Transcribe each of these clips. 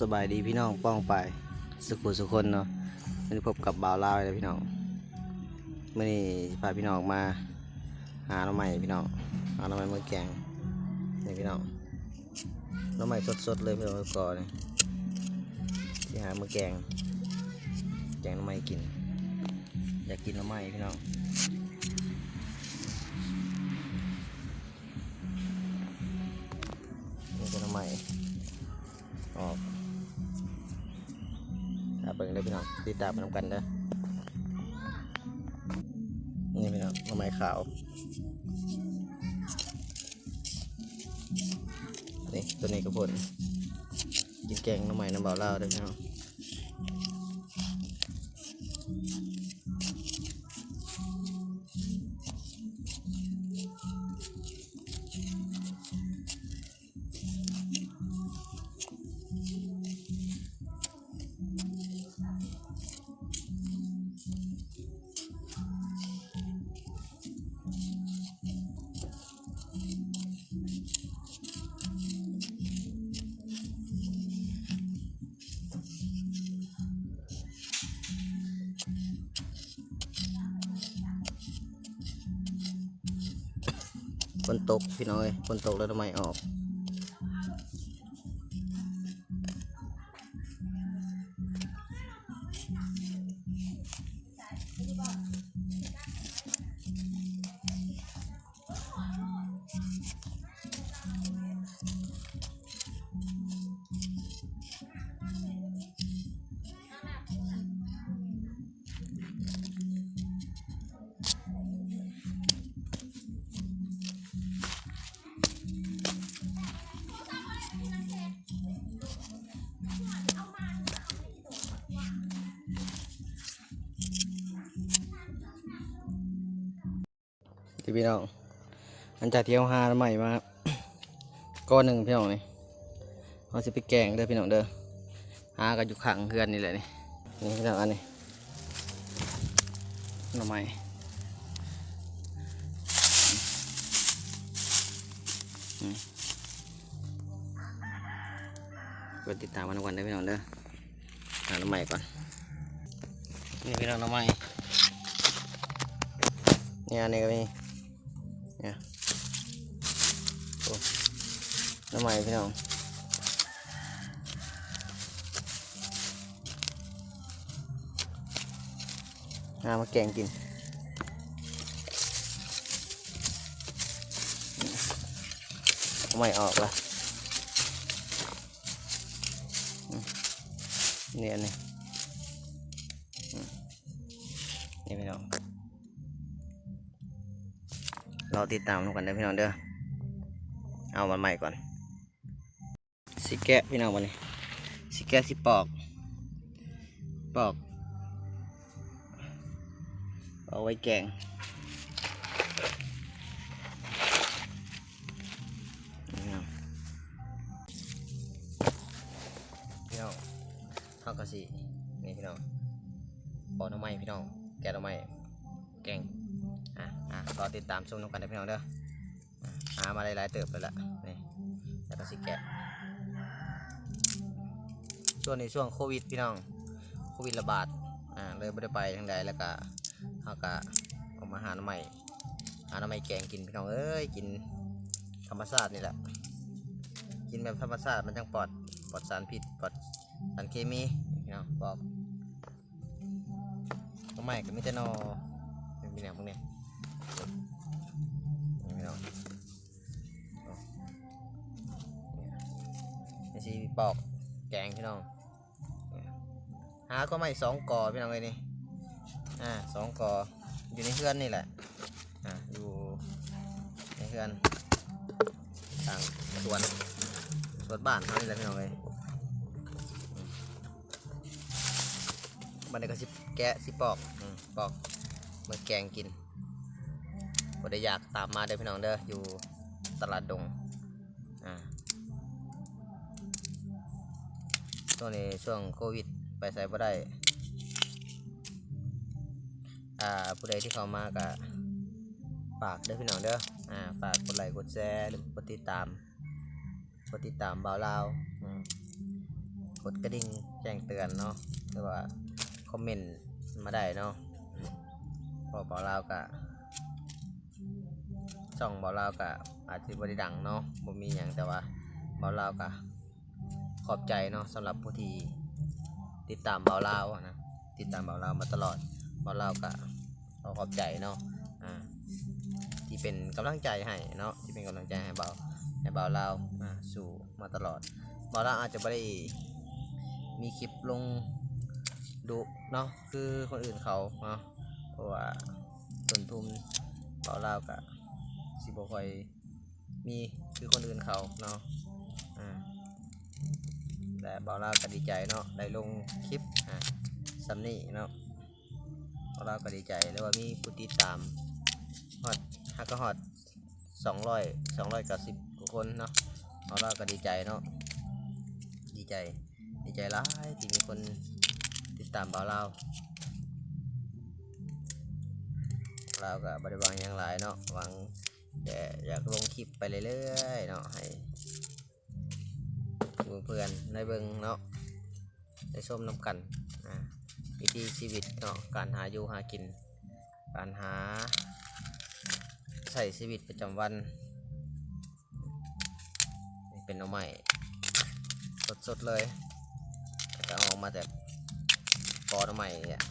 สบายดีพี่น้องป้องไป สุขุสุคนเนาะวันนี้พบกับบ่าวลาวเลยพี่น้องมื่อนี้พาพี่น้องมา หาหน่อไม้พี่น้องหาหน่อไม้เมื่อแกงนี่พี่น้องหน่อไม้สดๆเลยพี่น้องก่อนนี่ที่หาเมื่อแกง แกงหน่อไม้กิน อยากกินหน่อไม้พี่น้องนี่ก็หน่อไม้ออก เบิ่งได้พี่น้องติดตามมาทำกันเด้อนี่พี่น้องหน่อไม้ขาวนี่ตัวนี้ก็พ่นกินแกงน้ำใหม่น้ำเบาเล่าได้พี่น้อง ฝนตกพี่น้อยฝนตกแล้วทำไมออก ที่พี่น้องหลังจากที่เอาหาใหม่มาก้อนหนึ่งพี่น้องนี่เอาสิไปแกงเด้อพี่น้องเด้อหากันอยู่ขังเพื่อนนี่แหละนี่นี่พี่น้องอันนี้หน่อไม้กดติดตามมันทุกวันเด้อพี่น้องเด้อหาหน่อไม้ก่อนนี่พี่น้องหน่อไม้นี่อันนี้ก็มี เนี่ยโอ้น้ำใหม่พี่น้องหามาแกงกินน้ำใหม่ออกละอืมนี่อันนี้อืมนี่พี่น้อง เราติดตามทุกกันเด้อพี่น้องเด้อเอามันใหม่ก่อนสิแกะพี่น้องวันนี้สิแกะสิปอก ปอกเอาไว้แกง ติดตามชมน้ำกันนะพี่น้องเด้ออะหามาหลายๆเติบเลยละนี่แล้วก็สิแกะช่วงในช่วงโควิดพี่น้องโควิดระบาดอ่าเลยไม่ได้ไปทางใดแล้วก็เขาก็ออกมาหาหน้ำใหม่หาหน้ำใหม่แกงกินพี่น้องเอ้ยกินธรรมชาตินี่แหละกินแบบธรรมชาติมันจังปลอดปลอดสารพิษปลอดสารเคมีพี่น้องบอกหน้ำใหม่ก็มีแต่นอเป็นพี่น้องพวกนี้ สิปอกแกงพี่น้องหาก็ไม่สองกอพี่น้องเลยนี่อ่าสองกออยู่ในเฮือนนี่แหละอ่าอยู่ในเฮือนทางสวนสวนบ้านเขานี่แหละพี่น้องเลยมบันไดก็สิแกะสิปอกอปอกเมื่อแกงกินบ่ได้อยากตามมาเด้อพี่น้องเด้ออยู่ตลาดดง ช่วงนี้ช่วงโควิดไปใส่บ่ได้ อ่าผู้ใดที่เข้ามาก็ฝากเด้อพี่น้องเด้อ อ่าฝากกดไลค์กดแชร์หรือกดติดตาม กดติดตามบ่าวลาวอืมกดกระดิ่งแจ้งเตือนเนาะหรือว่าคอมเมนต์มาได้เนาะพอเบาลาวกะช่องเบาลาวกะอาจจะบริดังเนาะบ่มีอย่างแต่ว่าเบาลาวกะ ขอบใจเนาะสำหรับผู้ที่ติดตามเบาลาวนะติดตามเบาลาวมาตลอดเบาลาวกะขอขอบใจเนาะอ่าที่เป็นกำลังใจให้เนาะที่เป็นกำลังใจให้เบาให้เบาลาวอ่าสู่มาตลอดบอลาอาจจะไม่ได้มีคลิปลงดุเนาะคือคนอื่นเขาเนาะเพราะว่าต้นทุนบอลาวกับสิบคอยมีคือคนอื่นเขาเนาะอ่า แต่บอลาวก็ดีใจเนาะได้ลงคลิปอ่าซัมนี่เนาะบอลาวก็ดีใจแล้วว่ามีผู้ติดตามฮอตฮักก็ฮอตสองร้อยสองร้อยก้าสิบกว่าคนเนาะบอลาวก็ดีใจเนาะดีใจดีใจร้ายที่มีคนติดตามบ่าวเราเราก็บริวางหยังหลายเนาะหวังแต่อยากลงคลิปไปเรื่อยๆเนาะให้ เพื่อนในเบิงเนาะได้ชมน้ำกันอ่าวิถีชีวิตเนาะการหาอยู่หากิน การหาใส่ชีวิตประจำวัน เป็นหน้องใหม่สดๆเลยแล้วก็เอามาจากกอหน้ำใหม่เนี่ย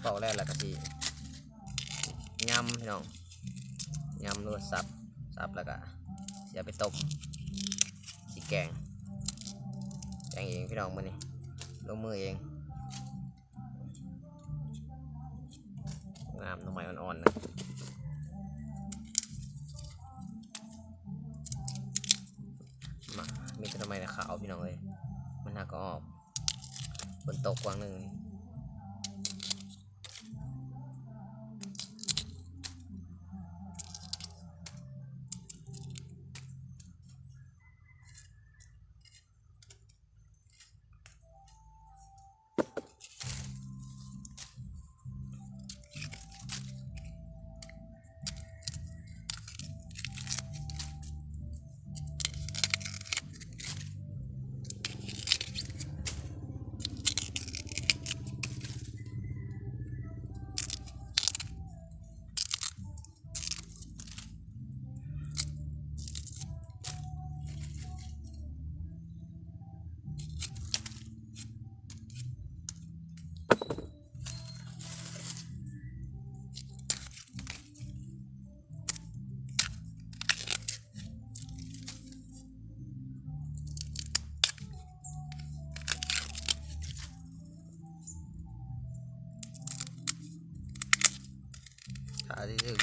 เป่าแรกแล้วก็ทียำพี่น้องยำรวดสับสับแล้วก็ เสียไปต้มสีแกงแกงเองพี่น้องมือนี่ลงมือเองงามหน้ำใหม่อ่อนๆนะมามีแต่ทำไมนะขาวพี่น้องเลยมันหักก็ออกฝนตกว้างหนึ่ง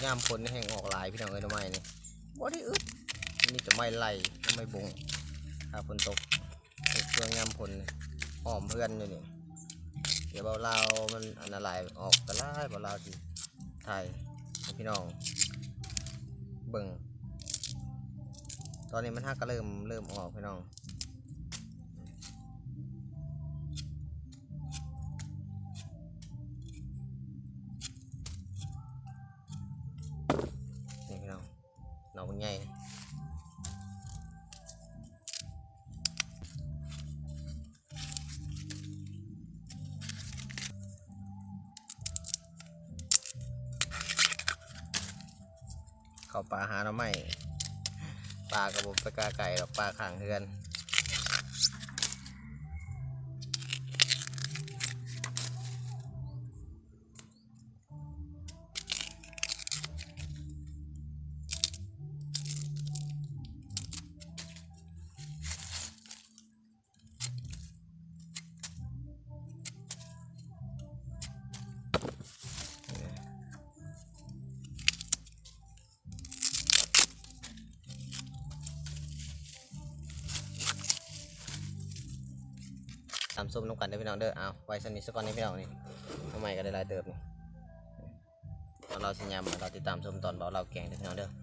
ย่ามคนนี่แห้งออกหลายพี่น้องเลยทำไมนี่บ่ได้อึดมีแต่ไม่ไหลไม่บงถ้าฝนตกเครื่องย่ามผลนี่หอมเพื่อนอยู่นี่เดี๋ยวเบาเรามันอันตรายออกกระไล่เบาเราที่ไทยพี่น้อง เบิ่งตอนนี้มันฮักก็เริ่มเริ่มออกพี่น้อง เข้าปลาหาหน่อไม้ปลากระบอกปลากาไก่หรอกปลาขางเฮือนามส้มน้ำกันได้พี่น้องเด้อเอาไว้สนิทสักก่อนนี่พี่น้องนี่ทำไมก็ได้ลายเติบนี่เราสัญญาเราติดตามส้มตอนเบาเราแกงเด้อพี่น้องเด้อเอ